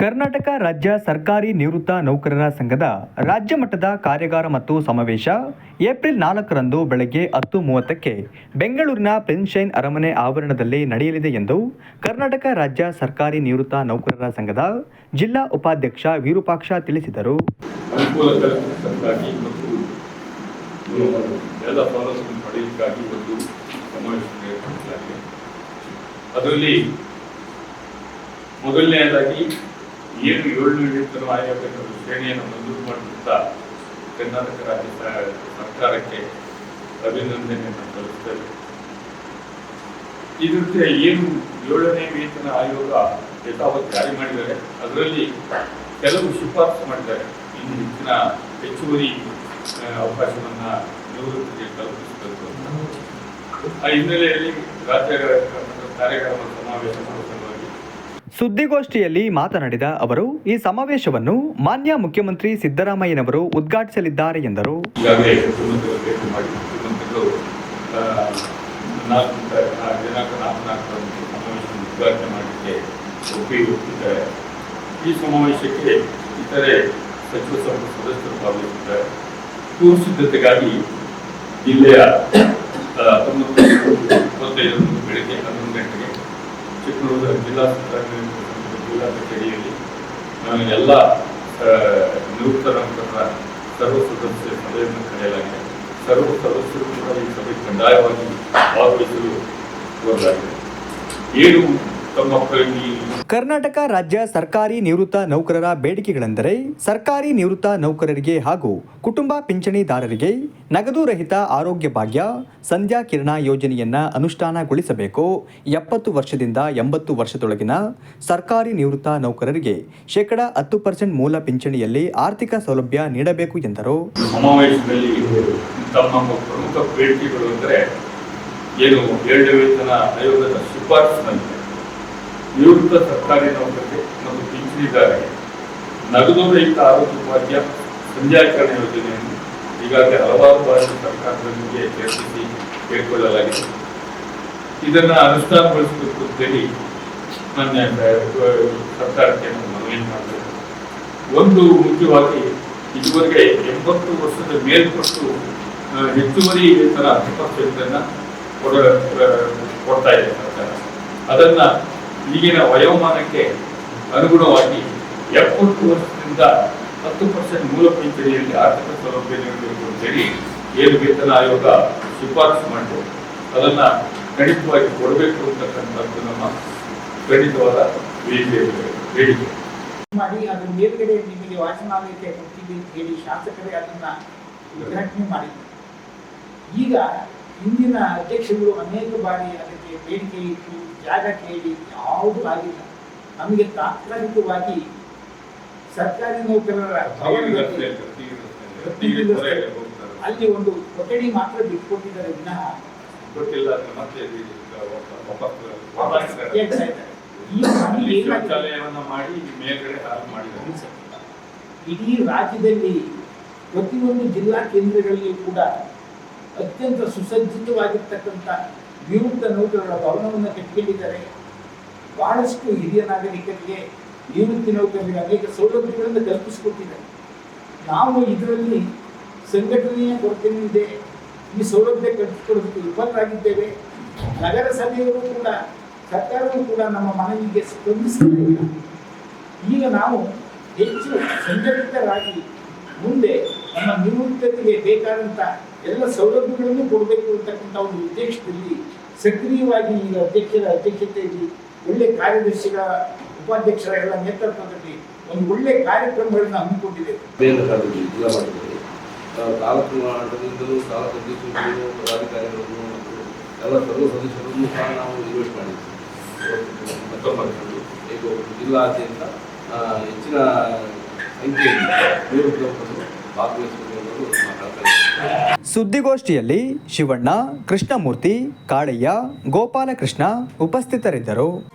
ಕರ್ನಾಟಕ ರಾಜ್ಯ ಸರ್ಕಾರಿ ನಿವೃತ್ತ ನೌಕರರ ಸಂಘದ ರಾಜ್ಯ ಮಟ್ಟದ ಕಾರ್ಯಾಗಾರ ಮತ್ತು ಸಮಾವೇಶ ಏಪ್ರಿಲ್ ನಾಲ್ಕರಂದು ಬೆಳಗ್ಗೆ ಹತ್ತು ಮೂವತ್ತಕ್ಕೆ ಬೆಂಗಳೂರಿನ ಪೆನ್ಶೈನ್ ಅರಮನೆ ಆವರಣದಲ್ಲಿ ನಡೆಯಲಿದೆ ಎಂದು ಕರ್ನಾಟಕ ರಾಜ್ಯ ಸರ್ಕಾರಿ ನಿವೃತ್ತ ನೌಕರರ ಸಂಘದ ಜಿಲ್ಲಾ ಉಪಾಧ್ಯಕ್ಷ ವಿರೂಪಾಕ್ಷ ತಿಳಿಸಿದರು. ಅದರಲ್ಲಿ ಮೊದಲನೆಯದಾಗಿ ಏನು ಏಳು ವೇತನ ಆಯೋಗದ ಶ್ರೇಣಿಯನ್ನು ಮಂಜೂರು ಮಾಡುತ್ತಾ ಕರ್ನಾಟಕ ರಾಜ್ಯ ಸರ್ಕಾರಕ್ಕೆ ಅಭಿನಂದನೆಯನ್ನು ಸಲ್ಲಿಸ್ತೇವೆ ಇದಕ್ಕೆ ಏನು ಏಳನೇ ವೇತನ ಆಯೋಗ ಯಥಾವತ್ ಜಾರಿ ಮಾಡಿದ್ದಾರೆ, ಅದರಲ್ಲಿ ಕೆಲವು ಶಿಫಾರಸು ಮಾಡಿದ್ದಾರೆ. ಇನ್ನು ಹೆಚ್ಚಿನ ಹೆಚ್ಚುವರಿ ಅವಕಾಶವನ್ನು ನಿವೃತ್ತಿಗೆ ಕಲ್ಪಿಸಬೇಕು ಆ ಹಿನ್ನೆಲೆಯಲ್ಲಿ ರಾಜ್ಯ ಕಾರ್ಯಕ್ರಮ ಸಮಾವೇಶ ಮಾಡುವ ಸುದ್ದಿಗೋಷ್ಠಿಯಲ್ಲಿ ಮಾತನಾಡಿದ ಅವರು, ಈ ಸಮಾವೇಶವನ್ನು ಮಾನ್ಯ ಮುಖ್ಯಮಂತ್ರಿ ಸಿದ್ದರಾಮಯ್ಯನವರು ಉದ್ಘಾಟಿಸಲಿದ್ದಾರೆ ಎಂದರು. ಈ ಸಮಾವೇಶಕ್ಕೆ ಇತರೆ ಸಚಿವ ಸದಸ್ಯರು ಭಾಗವಹಿಸಿದ್ದಾರೆ. ಸಿದ್ಧತೆಗಾಗಿ ಜಿಲ್ಲೆಯ ಹತ್ತೊಂಬತ್ತು, ಇಪ್ಪತ್ತೈದರಂದು ಬೆಳಗ್ಗೆ ಹನ್ನೊಂದು ಚಿಕ್ಕಮಗಳೂರು ಜಿಲ್ಲಾ ಜಿಲ್ಲಾ ಕಚೇರಿಯಲ್ಲಿ ನಾನು ಎಲ್ಲ ಆ, ನಿವೃತ್ತ ನಂತರ ಸರ್ವ ಸದಸ್ಯ ಸಭೆಯನ್ನು ಕರೆಯಲಾಗಿದೆ. ಸರ್ವ ಸದಸ್ಯರು ಕೂಡ ಈ ಸಭೆ ಕಡ್ಡಾಯವಾಗಿ ಭಾಗವಹಿಸಲು ಕೋರಲಾಗಿದೆ ಏನು ಕರ್ನಾಟಕ ರಾಜ್ಯ ಸರ್ಕಾರಿ ನಿವೃತ್ತ ನೌಕರರ ಬೇಡಿಕೆಗಳೆಂದರೆ ಸರ್ಕಾರಿ ನಿವೃತ್ತ ನೌಕರರಿಗೆ ಹಾಗೂ ಕುಟುಂಬ ಪಿಂಚಣಿದಾರರಿಗೆ ನಗದು ರಹಿತ ಆರೋಗ್ಯ ಭಾಗ್ಯ ಸಂಧ್ಯಾ ಕಿರಣ ಯೋಜನೆಯನ್ನ ಅನುಷ್ಠಾನಗೊಳಿಸಬೇಕು. ಎಪ್ಪತ್ತು ವರ್ಷದಿಂದ ಎಂಬತ್ತು ವರ್ಷದೊಳಗಿನ ಸರ್ಕಾರಿ ನಿವೃತ್ತ ನೌಕರರಿಗೆ ಶೇಕಡ ಹತ್ತು ಪರ್ಸೆಂಟ್ ಮೂಲ ಪಿಂಚಣಿಯಲ್ಲಿ ಆರ್ಥಿಕ ಸೌಲಭ್ಯ ನೀಡಬೇಕು ಎಂದರು. ಸಮಾವೇಶದಲ್ಲಿ ತಮ್ಮ ಪ್ರಮುಖ ಬೇಡಿಕೆಗಳು ಅಂದರೆ ಏನು? ಏಳನೇ ವೇತನ ಆಯೋಗದ ಶಿಫಾರಸಿನಂತೆ ನಿವೃತ್ತ ಸರ್ಕಾರಿ ನೌಕರರಿಗೆ ಮತ್ತು ಪಿಂಚಣಿದಾರರಿಗೆ ನಗದು ರಹಿತ ಆರೋಗ್ಯ ಭಾಗ್ಯ ಸಂಧ್ಯಾಕರಣ ಯೋಜನೆಯನ್ನು ಈಗಾಗಲೇ ಹಲವಾರು ಬಾರಿ ಸರ್ಕಾರದೊಂದಿಗೆ ಚರ್ಚಿಸಿ ಕೇಳಿಕೊಳ್ಳಲಾಗಿದೆ. ಇದನ್ನು ಅನುಷ್ಠಾನಗೊಳಿಸಬೇಕು ಅಂತೇಳಿ ಮಾನ್ಯ ಸರ್ಕಾರಕ್ಕೆ ನಾವು ಮನವಿ ಮಾಡಬೇಕು ಒಂದು ಮುಖ್ಯವಾಗಿ ಇದುವರೆಗೆ ಎಂಬತ್ತು ವರ್ಷದ ಮೇಲ್ಪಟ್ಟು ಹೆಚ್ಚುವರಿ ವೇತನ ಹತ್ತು ಪರ್ಸೆಂಟನ್ನು ಕೊಡ ಕೊಡ್ತಾ ಇದೆ ಸರ್ಕಾರ. ಅದನ್ನ ಈಗಿನ ವಯೋಮಾನಕ್ಕೆ ಅನುಗುಣವಾಗಿ ಎಪ್ಪತ್ತು ವರ್ಷದಿಂದ ಹತ್ತು ಪರ್ಸೆಂಟ್ ಮೂಲ ಪಿಂಚಣಿಯಲ್ಲಿ ಆರ್ಥಿಕ ಸೌಲಭ್ಯ ನೀಡಬೇಕು ಅಂತೇಳಿ ಏನು ವೇತನ ಆಯೋಗ ಶಿಫಾರಸು ಮಾಡಿದೆ. ಅದನ್ನ ಖಂಡಿತವಾಗಿ ಕೊಡಬೇಕು ಅಂತಕ್ಕಂಥದ್ದು ನಮ್ಮ ಖಂಡಿತವಾದ ಬೇಡಿಕೆ ಮಾಡಿ ಅದ್ರ ಮೇಲ್ಗಡೆ ನಿಮಗೆ ವಾಚನಾಲಯಕ್ಕೆ ಹೇಳಿ ಶಾಸಕರೇ ಅದನ್ನ ಉದ್ಘಾಟನೆ ಮಾಡಿದ್ರು. ಈಗ ಹಿಂದಿನ ಅಧ್ಯಕ್ಷರು ಅನೇಕ ಬಾರಿ ಅದಕ್ಕೆ ಬೇಡಿಕೆ ಇಟ್ಟು ಜಾಗ ಕೇಳಿ ಯಾವುದೂ ಆಗಿಲ್ಲ. ನಮಗೆ ತಾತ್ಕಾಲಿಕವಾಗಿ ಸರ್ಕಾರಿ ನೌಕರರ ಅಲ್ಲಿ ಒಂದು ಕೊಠಡಿ ಮಾತ್ರ ಬಿಟ್ಕೊಟ್ಟಿದ್ದಾರೆ ವಿನಃ ಇಡೀ ರಾಜ್ಯದಲ್ಲಿ ಪ್ರತಿಯೊಂದು ಜಿಲ್ಲಾ ಕೇಂದ್ರಗಳಲ್ಲಿ ಕೂಡ ಅತ್ಯಂತ ಸುಸಜ್ಜಿತವಾಗಿರ್ತಕ್ಕಂಥ ನಿವೃತ್ತ ನೌಕರರ ಭವನವನ್ನು ಕಟ್ಟಿಕೊಂಡಿದ್ದಾರೆ. ಬಹಳಷ್ಟು ಹಿರಿಯ ನಾಗರಿಕರಿಗೆ ನಿವೃತ್ತಿ ನೌಕರರಿಗೆ ಅನೇಕ ಸೌಲಭ್ಯಗಳನ್ನು ಕಲ್ಪಿಸಿಕೊಟ್ಟಿದ್ದಾರೆ. ನಾವು ಇದರಲ್ಲಿ ಸಂಘಟನೆಯ ಕೊರತೆಯಿದೆ ಈ ಸೌಲಭ್ಯ ಕಲ್ಪಿಸಿಕೊಡೋದಕ್ಕೆ ವಿಫಲರಾಗಿದ್ದೇವೆ. ನಗರಸಭೆಯವರು ಕೂಡ, ಸರ್ಕಾರವೂ ಕೂಡ ನಮ್ಮ ಮನವಿಗೆ ಸ್ಪಂದಿಸಿದ್ದೇವೆ ಈಗ ನಾವು ಹೆಚ್ಚು ಸಂಘಟಿತರಾಗಿ ಮುಂದೆ ನಮ್ಮ ನಿವೃತ್ತತೆಗೆ ಬೇಕಾದಂಥ ಎಲ್ಲ ಸೌಲಭ್ಯಗಳನ್ನು ಕೊಡಬೇಕು ಅಂತಕ್ಕಂಥ ಒಂದು ಉದ್ದೇಶದಲ್ಲಿ ಸಕ್ರಿಯವಾಗಿ ಈಗ ಅಧ್ಯಕ್ಷರ ಅಧ್ಯಕ್ಷತೆಯಲ್ಲಿ ಒಳ್ಳೆ ಕಾರ್ಯದರ್ಶಿಗಳ ಉಪಾಧ್ಯಕ್ಷರ ನೇತೃತ್ವದಲ್ಲಿ ಒಂದು ಒಳ್ಳೆ ಕಾರ್ಯಕ್ರಮಗಳನ್ನ ಹಮ್ಮಿಕೊಂಡಿದೆ ತಾಲೂಕು ಮಟ್ಟದಿಂದಲೂ ತಾಲೂಕು ಅಧ್ಯಕ್ಷರು ಪದಾಧಿಕಾರಿಗಳನ್ನು ಎಲ್ಲ ಸರ್ವ ಸದಸ್ಯರನ್ನು ಸಹ ನಾವು ಇನ್ವೆಸ್ಟ್ ಈಗ ಜಿಲ್ಲಾದ್ಯಂತ ಹೆಚ್ಚಿನ ಸಂಖ್ಯೆಯಲ್ಲಿ ಸುದ್ದಿಗೋಷ್ಠಿಯಲ್ಲಿ ಶಿವಣ್ಣ ಕೃಷ್ಣಮೂರ್ತಿ ಕಾಳಯ್ಯ ಗೋಪಾಲಕೃಷ್ಣ ಉಪಸ್ಥಿತರಿದ್ದರು.